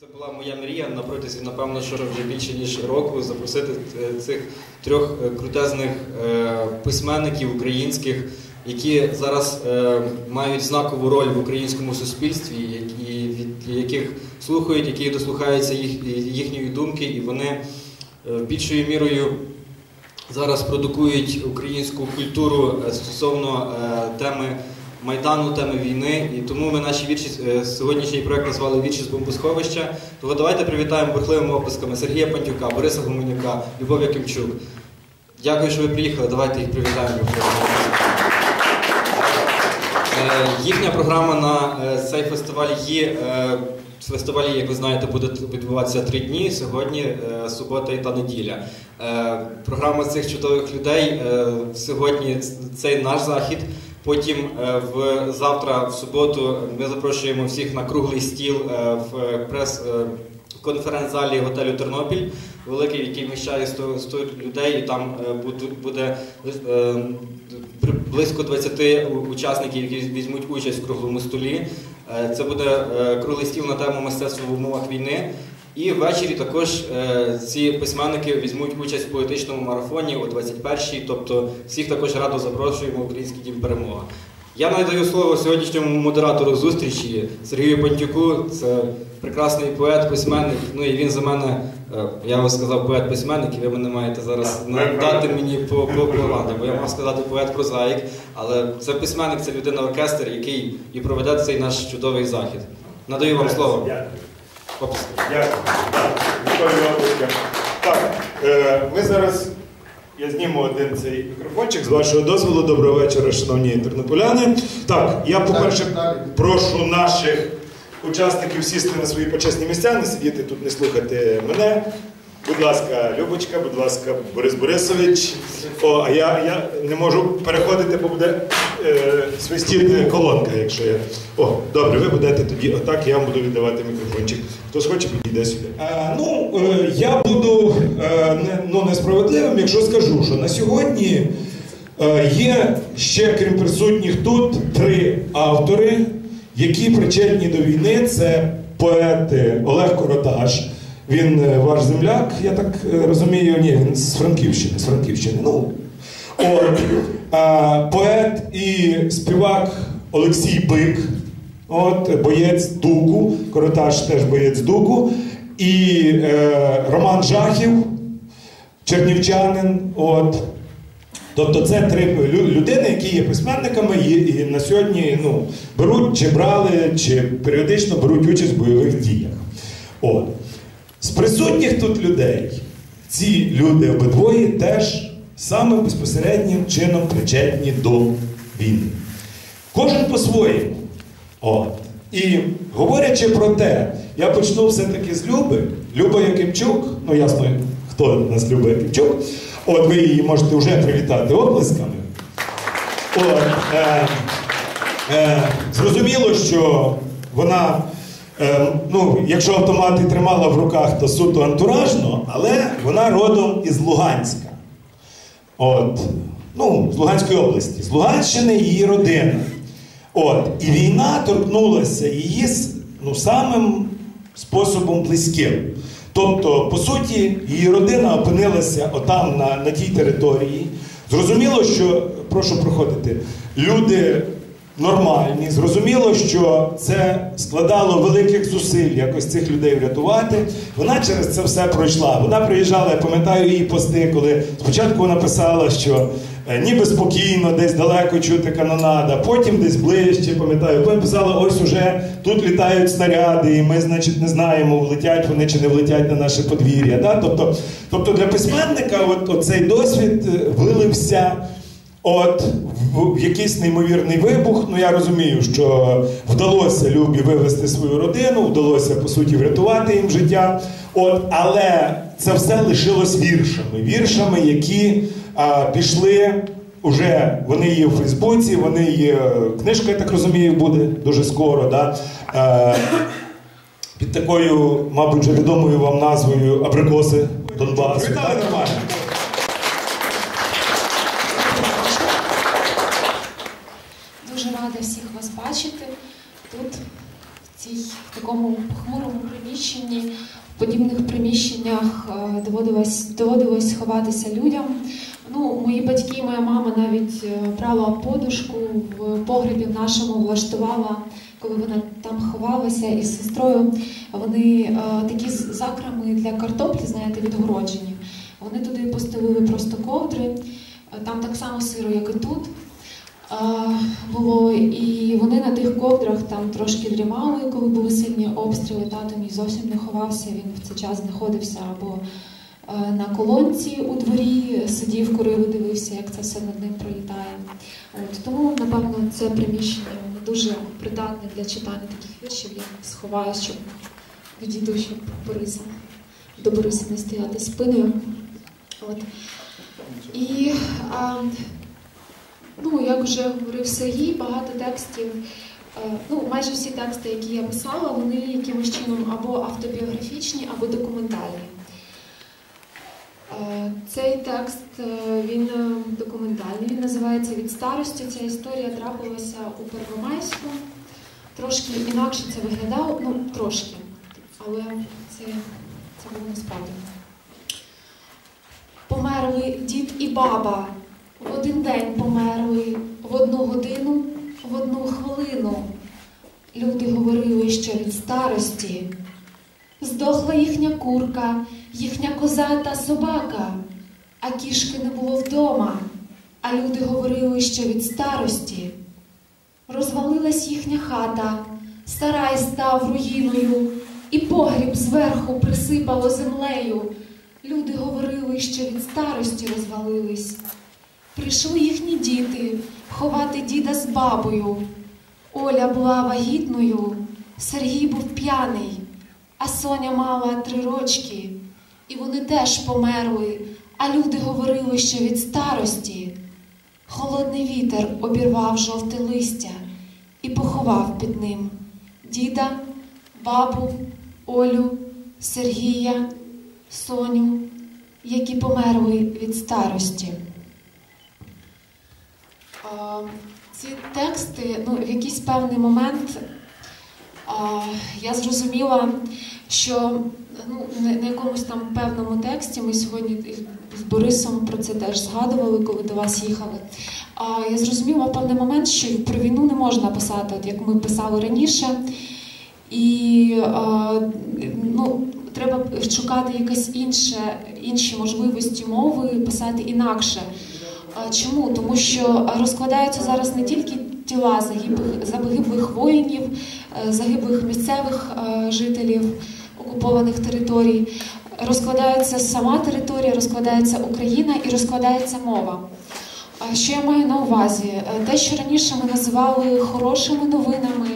Це була моя мрія. На протязі, напевно, що вже більше ніж року запросити е, цих трьох е, крутезних е, письменників українських, які зараз мають знакову роль в українському суспільстві, які, від яких слухають, які дослухаються їх, їхньої думки, і вони більшою мірою зараз продукують українську культуру стосовно теми Майдану, теми війни. І тому ми наші вірші е, сьогоднішній проект назвали Вірші з бомбосховища. Тому давайте привітаємо бурхливими оплесками Сергія Пантюка, Бориса Гуменюка, Любов Якимчук. Дякую, що ви приїхали. Давайте їх привітаємо. Е, Їхня програма на е, цей фестиваль є. Фестивалі, як ви знаєте, буде відбуватися три дні. Сьогодні субота та неділя. Програма цих чудових людей сьогодні цей наш захід. Потім е, в завтра, в суботу, ми запрошуємо всіх на круглий стіл е, в прес е, конференц-залі готелю Тернопіль, великий, який вміщає 100, 100 людей, і там буде, близько 20 учасників, які візьмуть участь в круглому столі. Це буде круглий стіл на тему мистецтва в умовах війни. І ввечері також е, ці письменники візьмуть участь в поетичному марафоні о 21-й, тобто всіх також радо запрошуємо в Український дім перемога. Я надаю слово сьогоднішньому модератору зустрічі Сергію Пантюку. Це прекрасний поет, письменник. Ну і він за мене, е, я вам сказав поет-письменник, і ви мене маєте зараз дати мені по, по бо я мав сказати поет-прозаїк, але це письменник, це людина-оркестр, який і проведе цей наш чудовий захід. Надаю вам слово. Дякую. Так, е, ми зараз. Я зніму один цей мікрофончик з вашого дозволу. Доброго вечора, шановні тернополяни. Так, я, по-перше, прошу наших учасників сісти на свої почесні місця, не сидіти тут, не слухати мене. Будь ласка, Любочка, будь ласка, Борис Борисович. О, а я, я не можу переходити, бо буде е, свистіти колонка, якщо я. О, добре, ви будете тоді отак, я вам буду віддавати мікрофончик. Хтось хоче, підійде сюди. Е, ну, е, я буду е, не, ну, несправедливим, якщо скажу, що на сьогодні е, є ще, крім присутніх тут, три автори, які причетні до війни. Це поет е, Олег Короташ. Він е, ваш земляк, я так е, розумію, ні, він з Франківщини, з Франківщини. Ну, От, е, поет і співак Олексій Бик, от, боєць Дуку, Короташ теж боєць Дуку, і е, Роман Жахів, чернівчанин. От. Тобто це три людини, які є письменниками і, і на сьогодні ну, беруть чи брали, чи періодично беруть участь в бойових діях. От. З присутніх тут людей ці люди обидвоє теж самим безпосереднім чином причетні до війни. Кожен по-своєму. От. І говорячи про те, я почну все-таки з Люби. Люба Якимчук, ну ясно, хто нас Люба Якимчук. От ви її можете вже привітати оплесками. От, е, е, зрозуміло, що вона, е, ну, якщо автомати тримала в руках, то суто антуражно, але вона родом із Луганська. От, ну, з Луганської області, з Луганщини її родина. От, і війна торкнулася її ну, самим способом близьким. Тобто, по суті, її родина опинилася отам на, на тій території. Зрозуміло, що прошу проходити, люди нормальні. Зрозуміло, що це складало великих зусиль якось цих людей врятувати. Вона через це все пройшла. Вона приїжджала, я пам'ятаю її пости, коли спочатку вона писала, що е, ніби спокійно, десь далеко чути канонада, потім десь ближче, пам'ятаю. Потім писала, ось уже тут літають снаряди, і ми, значить, не знаємо, влетять вони чи не влетять на наше подвір'я. Да? Тобто, тобто для письменника от, от цей досвід е, вилився. От в, якийсь неймовірний вибух. Ну я розумію, що вдалося Любі вивести свою родину, вдалося по суті врятувати їм життя. От, але це все лишилось віршами. Віршами, які а, пішли уже. Вони є у Фейсбуці, вони є. Книжка, я так розумію, буде дуже скоро. Да? Е, під такою, мабуть, вже відомою вам назвою Абрикоси Донбасу. Вітаю, нормально. Дуже рада всіх вас бачити тут, в цій в такому хмурому приміщенні, в подібних приміщеннях е, доводилось, доводилось ховатися людям. Ну, мої батьки, моя мама навіть е, брала подушку в погребі нашому, влаштувала, коли вона там ховалася із сестрою. Вони е, такі закрами для картоплі, знаєте, відгороджені. Вони туди постелили просто ковдри. Там так само сиро, як і тут. Було, і вони на тих ковдрах там трошки дрімали, коли були сильні обстріли. Тато мій зовсім не ховався. Він в цей час знаходився або е, на колонці у дворі, сидів, курив дивився, як це все над ним пролітає. От, тому, напевно, це приміщення не дуже придатне для читання таких віршів. Я сховаю, щоб відійду, щоб Бориса, до Бориса не стояти спиною. От. І а, ну, як вже говорив Сергій, багато текстів, е, ну, майже всі тексти, які я писала, вони якимось чином або автобіографічні, або документальні. Е, Цей текст е, він документальний, він називається Від старості. Ця історія трапилася у Первомайську. Трошки інакше це виглядало, ну трошки, але це, це було насправді. Померли дід і баба. В один день померли, в одну годину, в одну хвилину. Люди говорили, що від старості здохла їхня курка, їхня коза та собака, а кішки не було вдома. А люди говорили, що від старості розвалилась їхня хата, сарай став руїною, і погріб зверху присипало землею. Люди говорили, що від старості розвалились. Прийшли їхні діти ховати діда з бабою. Оля була вагітною, Сергій був п'яний, а Соня мала три рочки, і вони теж померли, а люди говорили, що від старості. Холодний вітер обірвав жовте листя і поховав під ним діда, бабу, Олю, Сергія, Соню, які померли від старості. А, Ці тексти, ну, в якийсь певний момент я зрозуміла, що ну, на, якомусь там певному тексті ми сьогодні з Борисом про це теж згадували, коли до вас їхали. Я зрозуміла в певний момент, що про війну не можна писати, от як ми писали раніше. І ну, треба шукати якась інше, інші можливості мови, писати інакше. А Чому? Тому що розкладаються зараз не тільки тіла загиблих, загиблих воїнів, е, загиблих місцевих е, жителів окупованих територій. Розкладається сама територія, розкладається Україна і розкладається мова. Що я маю на увазі? Е, Те, що раніше ми називали хорошими новинами,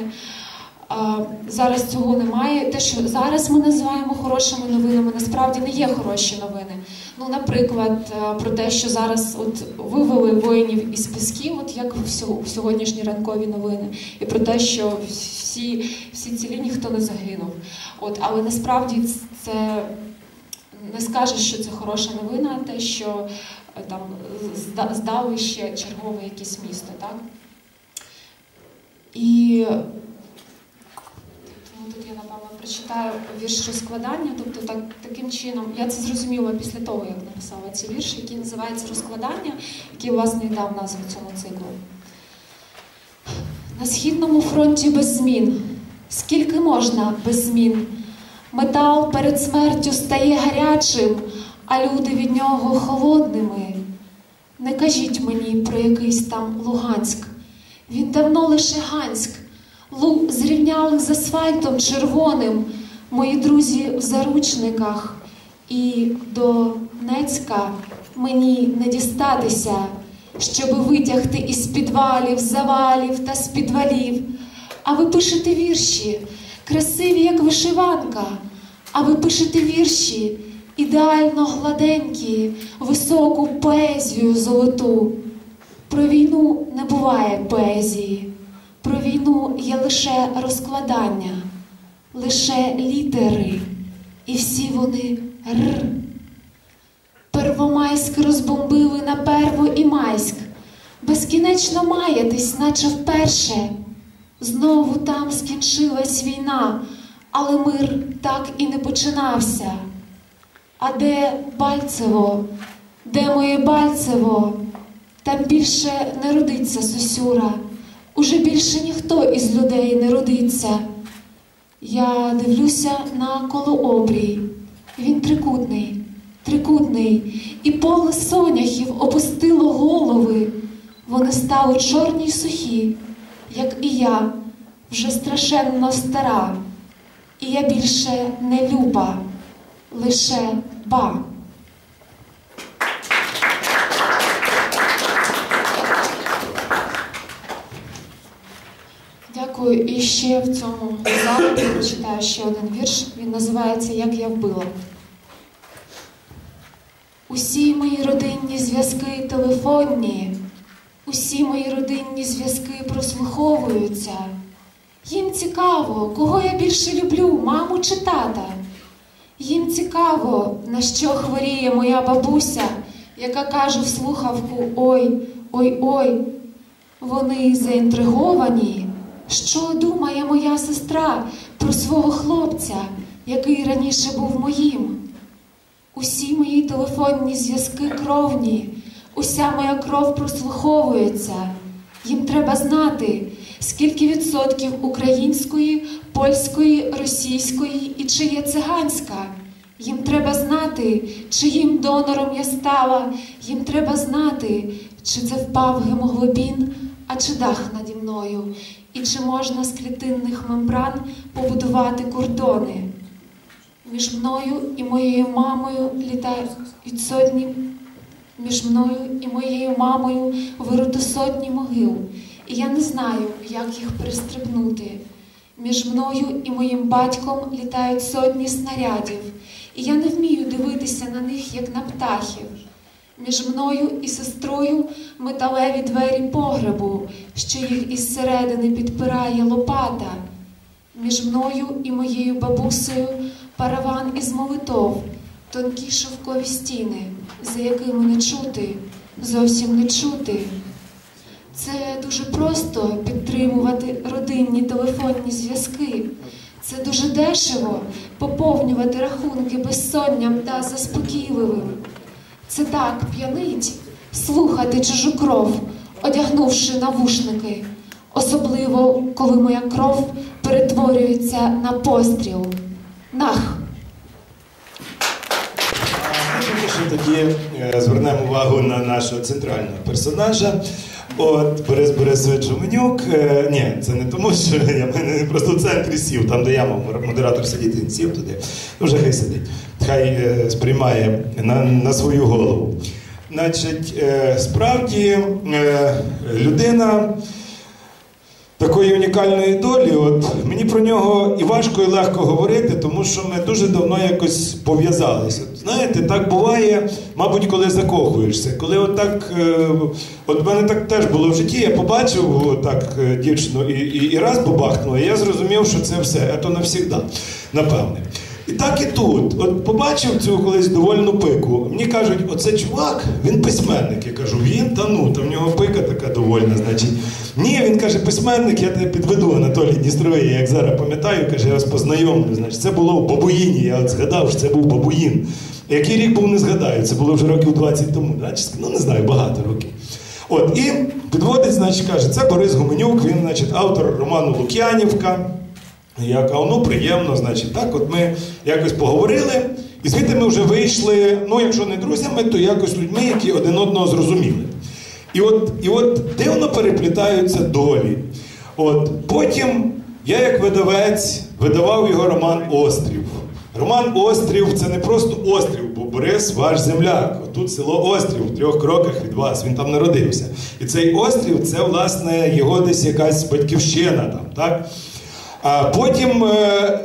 зараз цього немає. Те, що зараз ми називаємо хорошими новинами, насправді не є хороші новини. Ну, наприклад, е, про те, що зараз от вивели воїнів із пісків, от як в сьогоднішні ранкові новини, і про те, що всі, всі цілі ніхто не загинув. От, але насправді це не скажеш, що це хороша новина, те, що е, там здали ще чергове якесь місто, так? І тому тут я напевно прочитаю вірш розкладання. Тобто, так, таким чином, я це зрозуміла після того, як написала ці вірші, який називається Розкладання, який, власне, і дав назву цьому циклу. На східному фронті без змін. Скільки можна без змін? Метал перед смертю стає гарячим, а люди від нього холодними. Не кажіть мені про якийсь там Луганськ. Він давно лише Ганськ. Луг зрівняли з асфальтом червоним, мої друзі в заручниках, і до Нецька мені не дістатися, щоби витягти із підвалів, завалів та з підвалів. А ви пишете вірші, красиві, як вишиванка, а ви пишете вірші, ідеально гладенькі, високу поезію золоту. Про війну не буває поезії. Про війну є лише розкладання, лише літери, і всі вони р. Первомайськ розбомбили на Перво і Майськ, безкінечно маєтесь, наче вперше. Знову там скінчилась війна, але мир так і не починався. А де Бальцево? Де моє Бальцево? Там більше не родиться Сосюра, уже більше ніхто із людей не родиться. Я дивлюся на колообрій. Він трикутний, трикутний, і поле соняхів опустило голови. Вони стали чорні й сухі, як і я, вже страшенно стара. І я більше не люба, лише ба. Дякую. І ще в цьому запиті прочитаю ще один вірш. Він називається Як я вбила. Усі мої родинні зв'язки телефонні, усі мої родинні зв'язки прослуховуються. Їм цікаво, кого я більше люблю, маму чи тата. Їм цікаво, на що хворіє моя бабуся, яка каже в слухавку Ой, ой, ой. Вони заінтриговані. Що думає моя сестра про свого хлопця, який раніше був моїм? Усі мої телефонні зв'язки кровні, уся моя кров прослуховується. Їм треба знати, скільки відсотків української, польської, російської і чи є циганська. Їм треба знати, чиїм донором я стала. Їм треба знати, чи це впав гемоглобін, а чи дах наді мною, і чи можна з клітинних мембран побудувати кордони. Між мною і моєю мамою літають сотні, між мною і моєю мамою вируто сотні могил, і я не знаю, як їх пристрибнути. Між мною і моїм батьком літають сотні снарядів, і я не вмію дивитися на них, як на птахів. Між мною і сестрою металеві двері погребу, що їх із середини підпирає лопата. Між мною і моєю бабусею параван із молитов, тонкі шовкові стіни, за якими не чути, зовсім не чути. Це дуже просто підтримувати родинні телефонні зв'язки. Це дуже дешево поповнювати рахунки безсонням та заспокійливим. Це так п'янить слухати чужу кров, одягнувши навушники, особливо коли моя кров перетворюється на постріл. Нах! Тоді е, звернемо увагу на нашого центрального персонажа. От Борис Борисович Жуменюк. Е, ні, це не тому, що я просто в центрі сів, там, де я мав модератор сидіти, сів туди. Ну, вже хай сидить. Хай е, сприймає на, на свою голову. Значить, е, справді е, людина такої унікальної долі. От мені про нього і важко, і легко говорити, тому що ми дуже давно якось пов'язалися. Знаєте, так буває, мабуть, коли закохуєшся. Коли от в мене так теж було в житті, я побачив так дівчину і, і, і раз побахнуло, і я зрозумів, що це все, це навсігда, напевне. І так і тут. От побачив цю колись довольну пику. Мені кажуть, оце чувак, він письменник. Я кажу, він та ну, та в нього пика така довольна. Значить, ні, він каже, письменник, я тебе підведу Анатолій Дністровий, я як зараз пам'ятаю, каже, я вас познайомлю. Значить, це було в Бабуїні. Я от згадав, що це був Бабуїн. Який рік був, не згадаю. Це було вже років 20 тому. Значить, ну не знаю, багато років. От, і підводить, значить, каже, це Борис Гуменюк, він, значить, автор роману Лук'янівка. Як, а ну приємно, значить, так, от ми якось поговорили, і звідти ми вже вийшли, ну, якщо не друзями, то якось людьми, які один одного зрозуміли. І от і от дивно переплітаються долі. От Потім я, як видавець, видавав його роман Острів. Роман Острів це не просто острів, бо Борис ваш земляк. Тут село Острів в трьох кроках від вас. Він там народився. І цей острів це, власне, його десь якась батьківщина там. так? А потім е,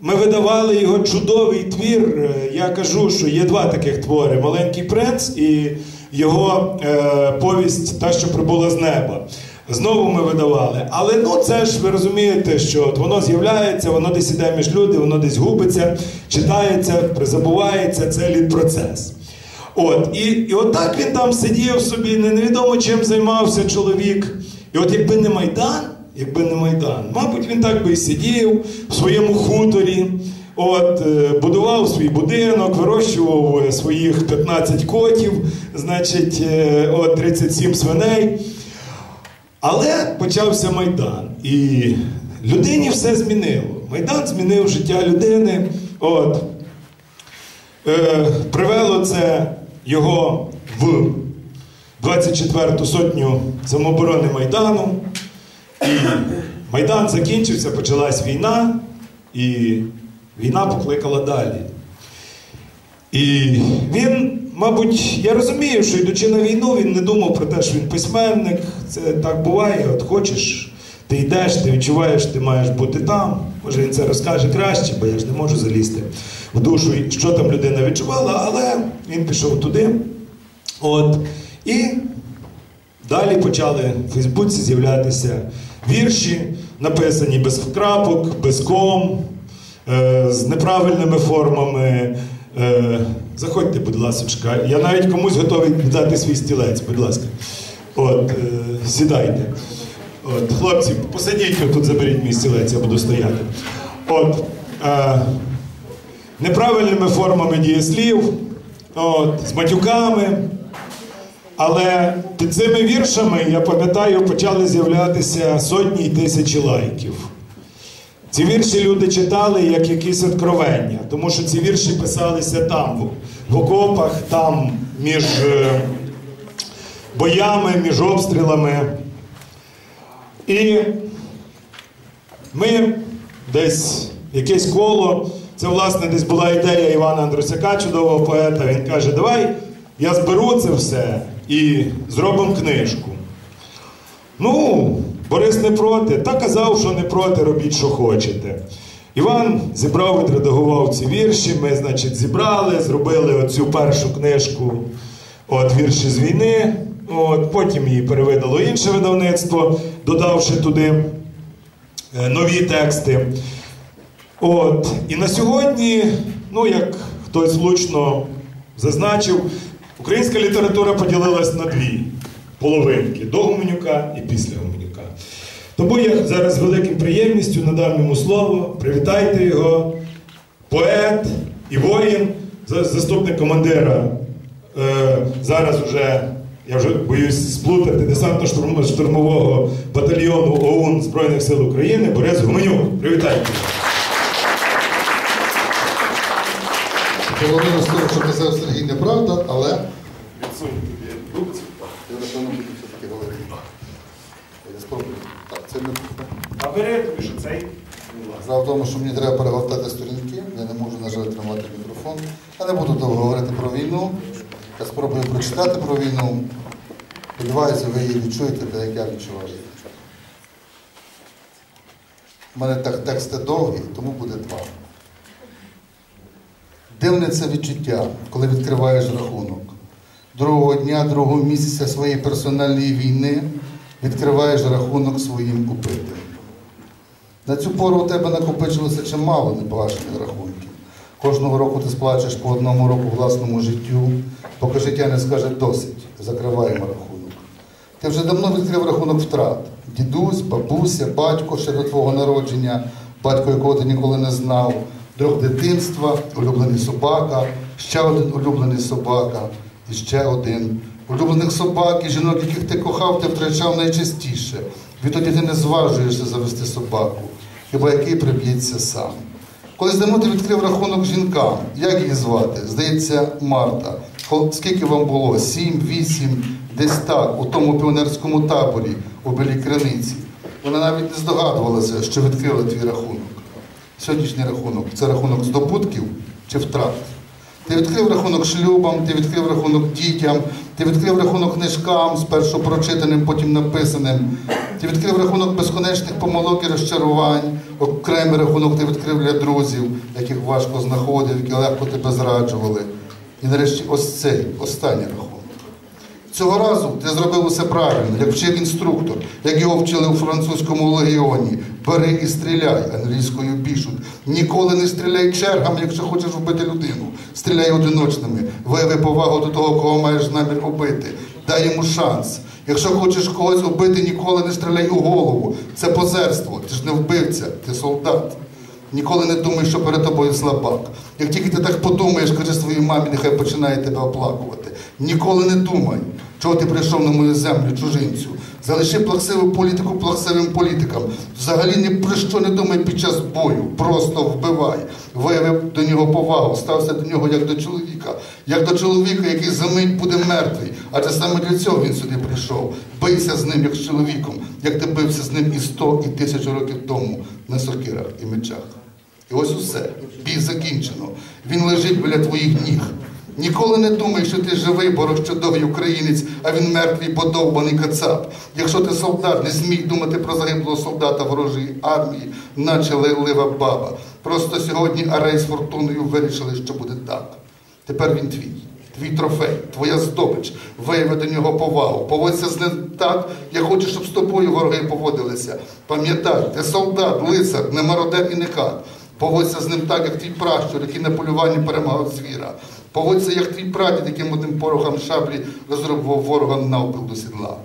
ми видавали його чудовий твір. Е, я кажу, що є два таких твори: Маленький принц і його е, повість Та, що прибула з неба. Знову ми видавали. Але ну це ж ви розумієте, що от воно з'являється, воно десь іде між люди, воно десь губиться, читається, призабувається, це літпроцес. От, І і отак він там сидів собі, невідомо чим займався чоловік. І от якби не Майдан. Якби не Майдан. Мабуть, він так би і сидів в своєму хуторі, от, е, будував свій будинок, вирощував е, своїх 15 котів, значить, е, от 37 свиней. Але почався Майдан. І людині все змінило. Майдан змінив життя людини. От. Е, привело це його в 24-ту сотню самооборони Майдану. І Майдан закінчився, почалась війна, і війна покликала далі. І він, мабуть, я розумію, що йдучи на війну, він не думав про те, що він письменник. Це так буває. От хочеш, ти йдеш, ти відчуваєш, ти маєш бути там. Може він це розкаже краще, бо я ж не можу залізти в душу, що там людина відчувала, але він пішов туди. От. І далі почали в Фейсбуці з'являтися вірші, написані без вкрапок, без ком, е, з неправильними формами. Е, заходьте, будь ласка. Я навіть комусь готовий віддати свій стілець, будь ласка. От, е, сідайте. От, хлопці, посадіть тут, заберіть мій стілець, я буду стояти. От, е, неправильними формами дієслів, от, з матюками. Але під цими віршами, я пам'ятаю, почали з'являтися сотні й тисячі лайків. Ці вірші люди читали як якісь откровення, тому що ці вірші писалися там, в, в окопах, там між е, боями, між обстрілами. І ми десь якесь коло, це власне десь була ідея Івана Андрусяка, чудового поета. Він каже: Давай я зберу це все і зробимо книжку. Ну, Борис не проти, та казав, що не проти, робіть, що хочете. Іван зібрав, відредагував ці вірші. Ми, значить, зібрали, зробили оцю першу книжку от вірші з війни. От, Потім її перевидало інше видавництво, додавши туди е, нові тексти. От. І на сьогодні, ну як хтось влучно зазначив, українська література поділилась на дві половинки до Гуменюка і після Гуменюка. Тому я зараз з великим приємністю надам йому слово. Привітайте його, поет і воїн, заступник командира. Е, зараз уже, я вже боюсь сплутати, десантно-штурмового батальйону ОУН Збройних сил України Борис Гуменюк. Привітайте. Половину з того, що казав Сергій, неправда, але я напевно буду все-таки говорити. Я спробую. Так, це не А бери тобі, що цей. Справа в тому, що мені треба перегортати сторінки, я не можу, на жаль, тримати мікрофон. Я не буду довго говорити про війну. Я спробую прочитати про війну. Сподіваюся, ви її відчуєте, так як я відчуваю. У мене так тексти довгі, тому буде два. Дивне це відчуття, коли відкриваєш рахунок. Другого дня, другого місяця своєї персональної війни відкриваєш рахунок своїм купителям. На цю пору у тебе накопичилося чимало непогашених рахунків. Кожного року ти сплачуєш по одному року власному життю, поки життя не скаже досить, закриваємо рахунок. Ти вже давно відкрив рахунок втрат. Дідусь, бабуся, батько ще до твого народження, батько, якого ти ніколи не знав, друг дитинства, улюблений собака, ще один улюблений собака, і ще один. Улюблених собак і жінок, яких ти кохав, ти втрачав найчастіше. Відтоді ти не зважуєшся завести собаку, хіба який приб'ється сам. Колись давно ти відкрив рахунок жінкам. Як її звати? Здається, Марта. Скільки вам було? Сім, вісім, десь так, у тому піонерському таборі у Білій Криниці. Вона навіть не здогадувалася, що відкрила твій рахунок. Сьогоднішній рахунок це рахунок здобутків чи втрат. Ти відкрив рахунок шлюбам, ти відкрив рахунок дітям, ти відкрив рахунок книжкам, спершу прочитаним, потім написаним. Ти відкрив рахунок безконечних помилок і розчарувань, окремий рахунок ти відкрив для друзів, яких важко знаходив, які легко тебе зраджували. І нарешті ось цей останній рахунок. Цього разу ти зробив усе правильно, як вчив інструктор, як його вчили у французькому легіоні. Бери і стріляй англійською пішуть. Ніколи не стріляй чергами, якщо хочеш вбити людину. Стріляй одиночними. Вияви повагу до того, кого маєш намір убити. дай йому шанс. Якщо хочеш когось убити, ніколи не стріляй у голову. Це позерство. Ти ж не вбивця, ти солдат. Ніколи не думай, що перед тобою слабак. Як тільки ти так подумаєш, кажи своїй мамі, нехай починає тебе оплакувати. Ніколи не думай, чого ти прийшов на мою землю, чужинцю. Залиши плаксиву політику плаксивим політикам. Взагалі ні про що не думай під час бою. Просто вбивай. Виявив до нього повагу, стався до нього як до чоловіка, як до чоловіка, який за мить буде мертвий. Адже саме для цього він сюди прийшов. Бийся з ним як з чоловіком, як ти бився з ним і сто, і тисячу років тому на сокирах і мечах. І ось усе. Бій закінчено. Він лежить біля твоїх ніг. Ніколи не думай, що ти живий, борощодовий українець, а він мертвий подовбаний кацап. Якщо ти солдат, не змій думати про загиблого солдата ворожої армії, наче лейлива баба. Просто сьогодні Арей з фортуною вирішили, що буде так. Тепер він твій. Твій трофей, твоя здобич, вияви до нього повагу. Поводься з ним так, як хочеш, щоб з тобою вороги поводилися. Пам'ятай, ти солдат, лицар, не мародер і не кат. Поводься з ним так, як твій пращур, який на полюванні перемагав звіра. Поводься, як твій прадід, яким одним порохом шаблі розробував ворога навпіл до сідла.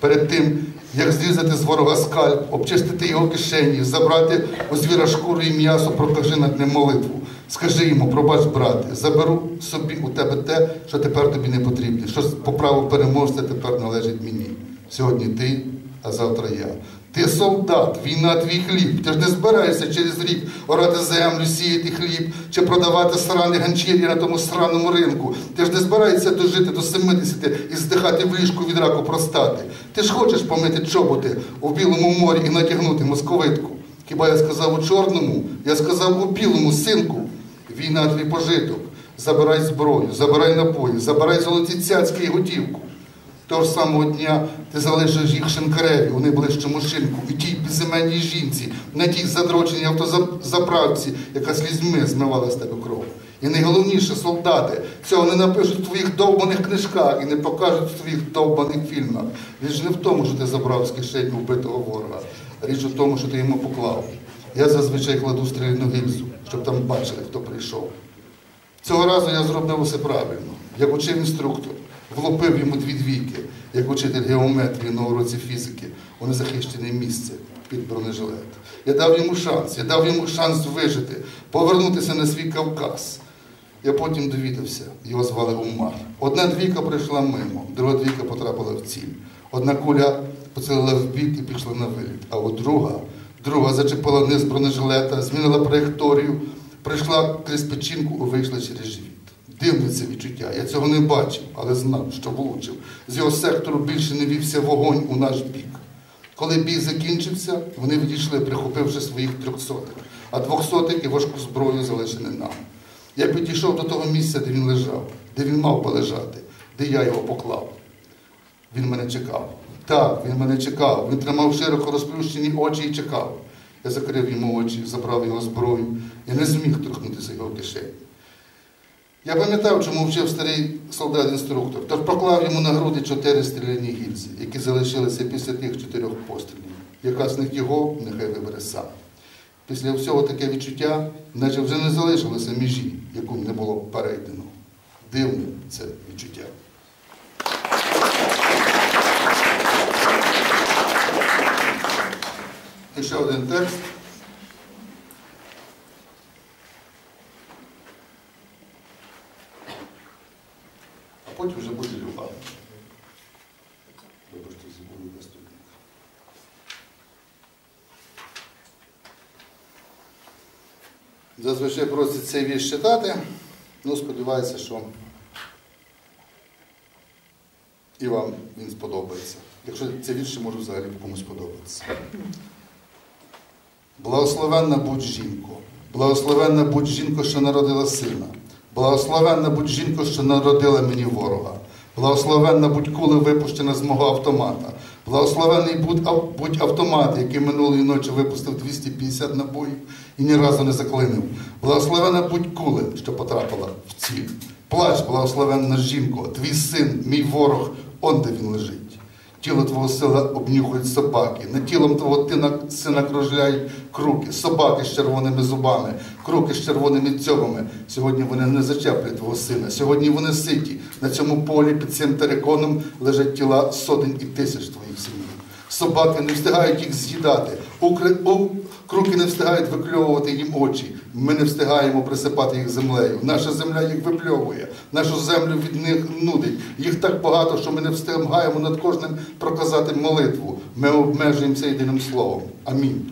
Перед тим, як зрізати з ворога скальп, обчистити його кишені, забрати у звіра шкуру і м'ясо, прокажи над ним молитву. Скажи йому, пробач, брате, заберу собі у тебе те, що тепер тобі не потрібне, що по праву переможця тепер належить мені. Сьогодні ти, а завтра я. Ти солдат, війна твій хліб. Ти ж не збираєшся через рік орати землю, сіяти хліб чи продавати срани ганчір'я на тому сраному ринку. Ти ж не збираєшся дожити до 70 і здихати в ліжку від раку простати. Ти ж хочеш помити чоботи у білому морі і натягнути московитку. Хіба я сказав у чорному? Я сказав у білому, синку. Війна твій пожиток. Забирай зброю, забирай напої, забирай золоті цяцьки і готівку. Того ж самого дня ти залишиш їх шинкареві у найближчому шинку, і тій безіменній жінці, на тій задроченій автозаправці, яка слізьми змивала з тебе кров. І найголовніше, солдати, цього не напишуть в твоїх довбаних книжках і не покажуть в твоїх довбаних фільмах. Річ не в тому, що ти забрав з кишені вбитого ворога. Річ у тому, що ти йому поклав. Я зазвичай кладу стрільну гільзу, щоб там бачили, хто прийшов. Цього разу я зробив усе правильно, як учив інструктор, влупив йому дві двійки, як учитель геометрії на уроці фізики, у незахищене місце під бронежилет. Я дав йому шанс, я дав йому шанс вижити, повернутися на свій Кавказ. Я потім довідався, його звали Умар. Одна двійка прийшла мимо, друга двійка потрапила в ціль. Одна куля поцілила в бік і пішла на виліт, а от друга, друга зачепила низ бронежилета, змінила траєкторію, прийшла крізь печінку і вийшла через живіт. Дивне це відчуття. Я цього не бачив, але знав, що влучив. З його сектору більше не вівся вогонь у наш бік. Коли бій закінчився, вони відійшли, прихопивши своїх трьохсотих, а двохсотих і важку зброю залишили нам. Я підійшов до того місця, де він лежав, де він мав би лежати, де я його поклав. Він мене чекав. Так, він мене чекав. Він тримав широко розплющені очі і чекав. Я закрив йому очі, забрав його зброю. Я не зміг торкнутися його кишені. Я пам'ятав, чому вчив старий солдат-інструктор, тож поклав йому на груди чотири стріляні гільзи, які залишилися після тих чотирьох пострілів. Яка з них його, нехай вибере сам. Після всього таке відчуття, наче вже не залишилося межі, яку не було перейдено. Дивне це відчуття. Ще один текст. Потім вже буде люба. Вибачте, забув наступник. Зазвичай просять цей вірш читати. Ну, сподіваюся, що і вам він сподобається. Якщо цей вірш ще може взагалі комусь сподобатися. Благословенна будь жінко, благословенна будь жінко, що народила сина, благословенна будь жінко, що народила мені ворога, благословенна будь кули випущена з мого автомата, ав- будь автомат, який минулої ночі випустив 250 набоїв і ні разу не заклинив. Благословенна будь кули, що потрапила в ціль. Плач, благословенна жінко, твій син, мій ворог, он де він лежить. Тіло твого сила обнюхують собаки, над тілом твого сина кружляють круки, собаки з червоними зубами, круки з червоними дзьобами. Сьогодні вони не зачеплять твого сина. Сьогодні вони ситі. На цьому полі під цим териконом лежать тіла сотень і тисяч твоїх синів. Собаки не встигають їх з'їдати. Круки не встигають викльовувати їм очі. Ми не встигаємо присипати їх землею. Наша земля їх випльовує, нашу землю від них нудить. Їх так багато, що ми не встигаємо над кожним проказати молитву. Ми обмежуємося єдиним словом. Амінь.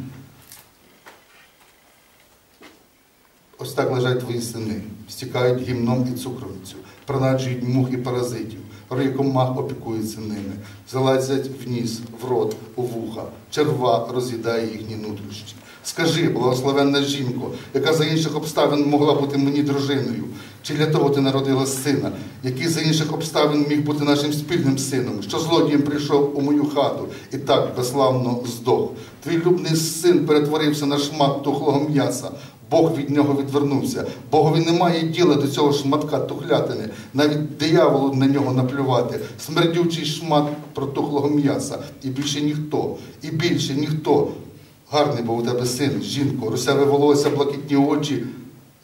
Ось так лежать твої сини, стікають гімном і цукровицю, пронаджують мух і паразитів, рой комах опікується ними, залазять в ніс, в рот, у вуха, черва роз'їдає їхні нутрощі. Скажи, благословенна жінко, яка за інших обставин могла бути мені дружиною, чи для того ти народила сина, який за інших обставин міг бути нашим спільним сином, що злодієм прийшов у мою хату і так безславно здох. Твій любний син перетворився на шмат тухлого м'яса. Бог від нього відвернувся. Богові немає діла до цього шматка тухлятини, навіть дияволу на нього наплювати. Смердючий шмат протухлого м'яса. І більше ніхто, і більше ніхто. Гарний був у тебе син, жінко, русяве волосся, блакитні очі.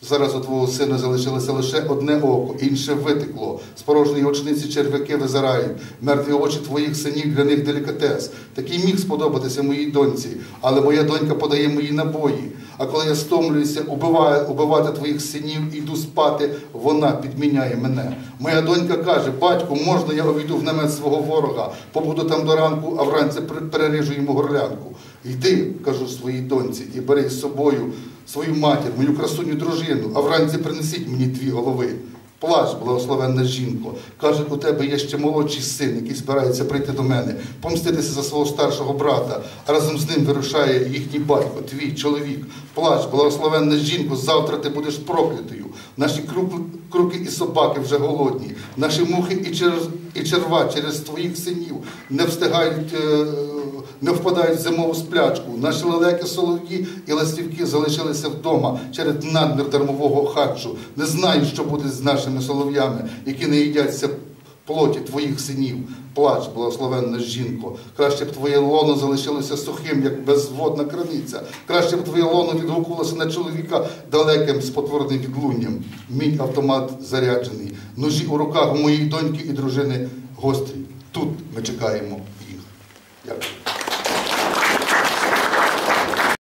Зараз у твого сина залишилося лише одне око, інше витекло. З порожньої очниці черв'яки визирають. Мертві очі твоїх синів для них делікатес. Такий міг сподобатися моїй доньці, але моя донька подає мої набої. А коли я стомлююся убиваю, убивати твоїх синів і йду спати, вона підміняє мене. Моя донька каже: батьку, можна я увійду в намет свого ворога, побуду там до ранку, а вранці пер- переріжу йому горлянку. Йди, кажу своїй доньці, і бери з собою свою матір, мою красуню дружину, а вранці принесіть мені дві голови. Плач, благословенна жінко. Кажуть, у тебе є ще молодший син, який збирається прийти до мене, помститися за свого старшого брата, а разом з ним вирушає їхній батько, твій чоловік. Плач, благословенна жінко, завтра ти будеш проклятою. Наші круки, і собаки вже голодні. Наші мухи і черва через твоїх синів не встигають. Е, не впадають в зимову сплячку. Наші лелеки, солов'ї і ластівки залишилися вдома через надмір дармового харчу. Не знають, що буде з нашими солов'ями, які не їдяться плоті твоїх синів. Плач, благословенна жінко. Краще б твоє лоно залишилося сухим, як безводна краниця. Краще б твоє лоно відгукувалося на чоловіка далеким спотвореним відлунням. Мій автомат заряджений. Ножі у руках у моєї доньки і дружини гострі. Тут ми чекаємо їх. Дякую.